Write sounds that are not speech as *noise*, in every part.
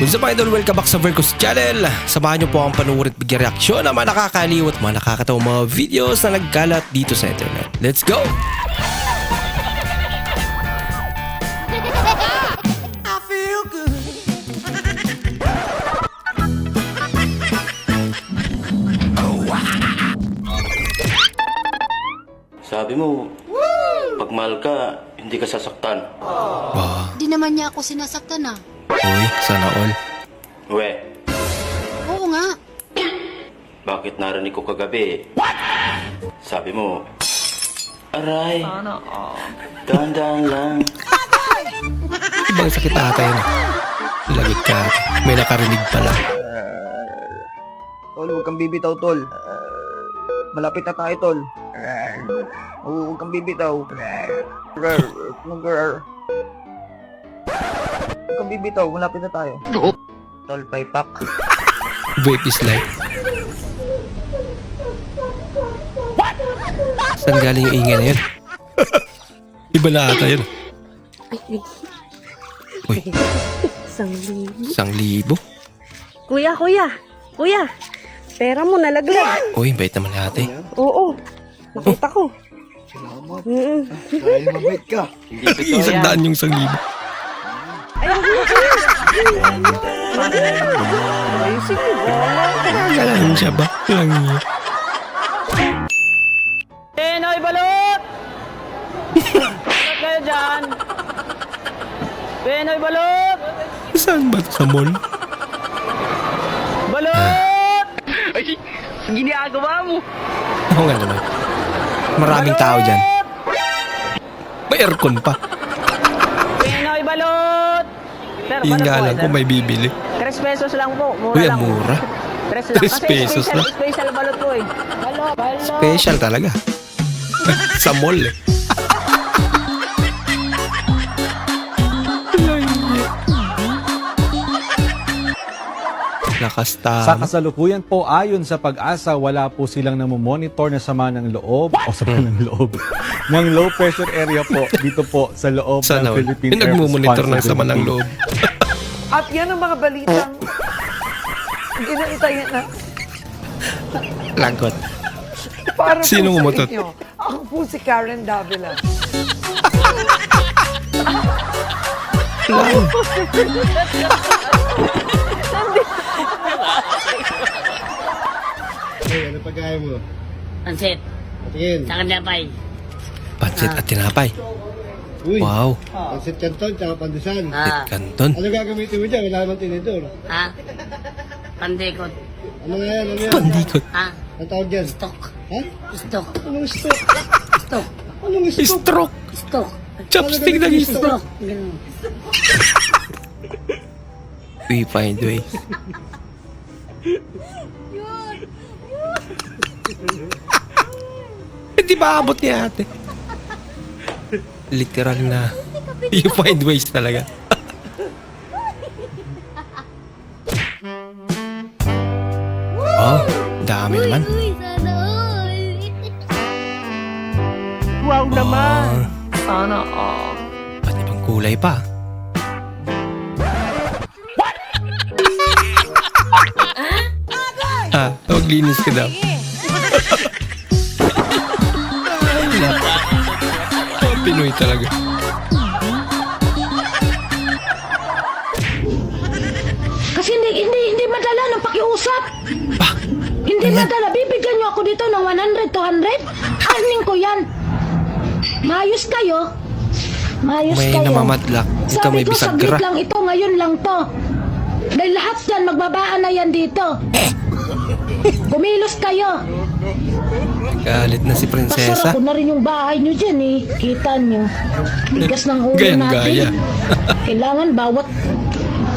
What's up idol? Welcome back sa Vercos Channel. Samahan niyo po ang panuwid at bigyan reaksyon ng mga nakakaliw at mga nakakatawang mga videos na nagkalat dito sa internet. Let's go! Sabi mo, pag mahal ka, hindi ka sasaktan. Bah, Di naman niya ako sinasaktan ah. Uy, sana all. We, Oo nga. bakit narinig ko kagabi? Sabi mo, aray, dahan-dahan lang. Ibang sakit ata yun. Lagit ka. May nakarinig pala. Tol, huwag kang bibitaw, tol. Malapit na tayo, tol. Oo, huwag kang bibitaw. Bibitaw, malapit na tayo. Tol, paypak. Vape is life. Saan galing yung ingay na yun? Iba na ata yun. Uy, Isang libo. isang libo. Kuya, kuya, kuya. Pera mo nalaglag. Uy, bait naman ate. Oo. Nakita ko. Mm-mm. Ay, mabait ka. *laughs* Isang daan yung isang libo. Ay, sige. wala. Galang siya ba? Lang niya. Pinoy balot! balot kayo dyan! Pinoy balot! Saan ba? Sa mall? Balot! Ay, ginagawa mo! Oo nga naman. Maraming tao dyan. May aircon pa. Sir, Yun nga lang kung may bibili. 3 pesos lang po. Mura Uy, lang. ang mura. 3 lang. Tres Kasi pesos special, lang. Special balot po eh. Balot, balot. Special talaga. *laughs* Sa mall eh. Lakas Sa tama. kasalukuyan po, ayon sa pag-asa, wala po silang namomonitor na sama ng loob o sama ng loob ng low pressure area po dito po sa loob Sana ng all. Philippine Yung Air nagmumonitor ng sama ng Responsibility. loob. At yan ang mga balitang ginaitain na Lagot. para Sino po sa inyo. Ako po si Karen Davila. *laughs* Lang. Pansit. Tingin. Sa kanapay. Pansit at tinapay. Uy, Wow. pansit canton, tsaka pandesal. Ah. Kanton. Ano gagamitin mo dyan? Wala naman tinidor. Ha? Pandekot. Ano nga yan? Ano yan? Pandikot. Ha? Ang tawag dyan? Stok. Ha? Stok. Anong stock? Stok. Anong stock? Stroke. Stok. Chopstick na gusto. Stok. Ganun. We find ways. Hindi ba abot ni ate? Literal na. *laughs* You find ways talaga. *laughs* oh, dami naman. *laughs* Wow naman. Sana all. Ba't ibang kulay pa? Ah, maglinis ka daw. Pinoy talaga. Kasi hindi, hindi, hindi madala ng pakiusap. Bah, Hindi madala. Bibigyan niyo ako dito ng 100, 200. Earning ko yan. Mayos kayo. Mayos may kayo. namamadlak. Ikaw Sabi may ko, saglit lang ito. Ngayon lang to. Dahil lahat yan, magbabaan na yan dito. Kumilos kayo. Galit na si Pasara prinsesa. ko na rin yung bahay nyo dyan eh. Kita nyo. Bigas ng ulo Gayang natin. gaya. *laughs* Kailangan bawat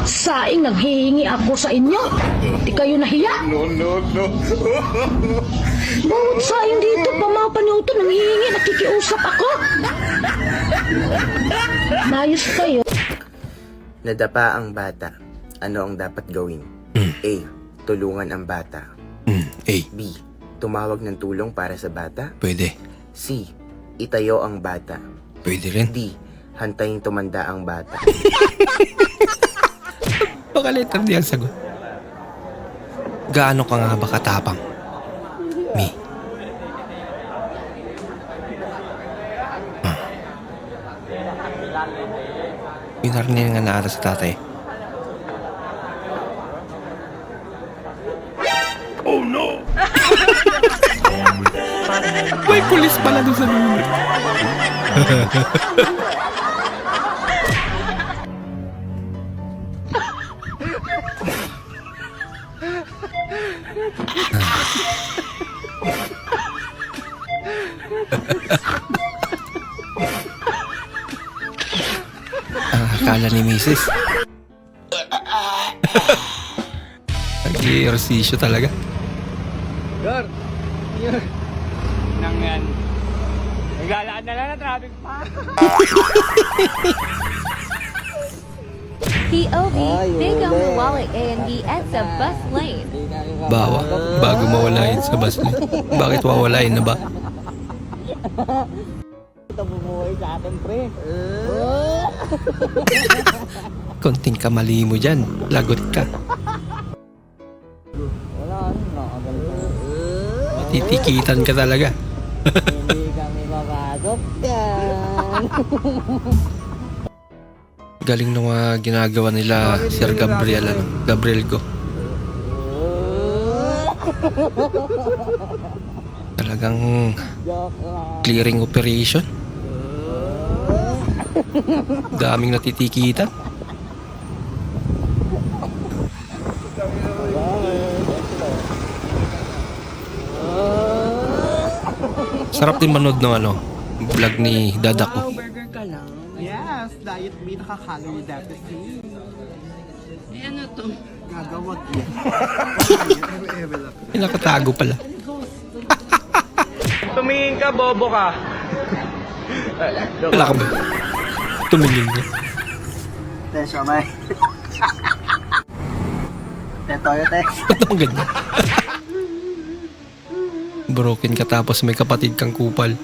saing naghihingi ako sa inyo. Di kayo nahiya. No, no, no. *laughs* Bawat saing dito, pamapanuto, nanghihingi, nakikiusap ako. Mayos kayo. Nadapa ang bata. Ano ang dapat gawin? A. Tulungan ang bata. Hmm, eh, B. Tumawag ng tulong para sa bata. pwede. C. Itayo ang bata. Pwede rin. D. Hantayin tumanda ang bata. Baka letter D ang sagot. Gaano ka nga ba katapang? Me. Hmm. Pinarnil nga naara sa tatay. May pulis pala doon sa dulo. Ang akala ni Mrs. Nag-i-ersisyo talaga. Nang yan. Nagalaan na lang na traffic pa. *laughs* POV, big on the wallet and at the bus lane. Bawa, bago mawalain sa bus lane. Bakit wawalain na ba? *laughs* Konting kamali mo dyan, lagot ka. Matitikitan ka talaga. Hindi kami papasok yan. Galing nung mga ginagawa nila Sir Gabriel, ano, Gabriel ko. Talagang clearing operation. Daming natitikitan. Sarap din manood ng ano, vlog ni Dada ko. Yes, diet me nakaka-calorie deficit. Eh, ano to? Gagawag yan. May nakatago pala. Tumingin ka, bobo ka. Wala ka ba? Tumingin niya. Tesyo, may. *laughs* Teto, yote. Ba't naman ganyan? Broken ka tapos may kapatid kang kupal.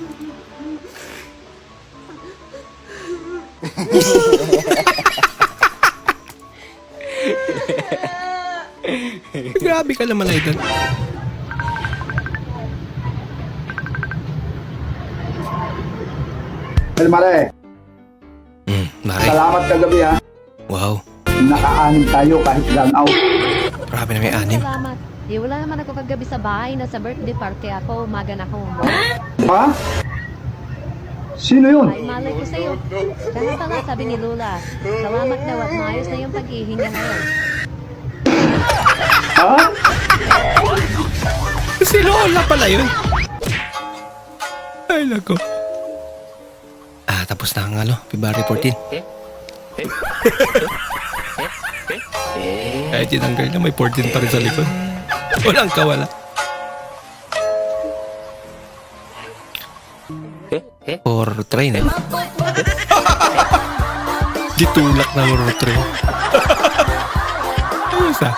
*laughs* Grabe ka naman, Idol. Well, Mare, Hmm, Mare. salamat kagabi ha. Wow. Nakaanim tayo kahit run out. Grabe na may anim. Salamat. Di wala naman ako kagabi sa bahay. Nasa birthday party ako. Umaga na ako. Ha? Sino yun? Ay, malay ko sa'yo. Kaya pala, sabi ni Lola. Salamat daw at maayos na yung pag-ihi niya ngayon. Ha? Si Lola pala yun. Ay, lako. Ah, tapos na ang ano, February 14. Kahit tinanggal na, may 14 pa rin sa likod. *laughs* Walang kawala. Or train eh. *laughs* Gitulak na or train. *laughs* Ayos ah.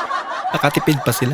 Nakatipid pa sila.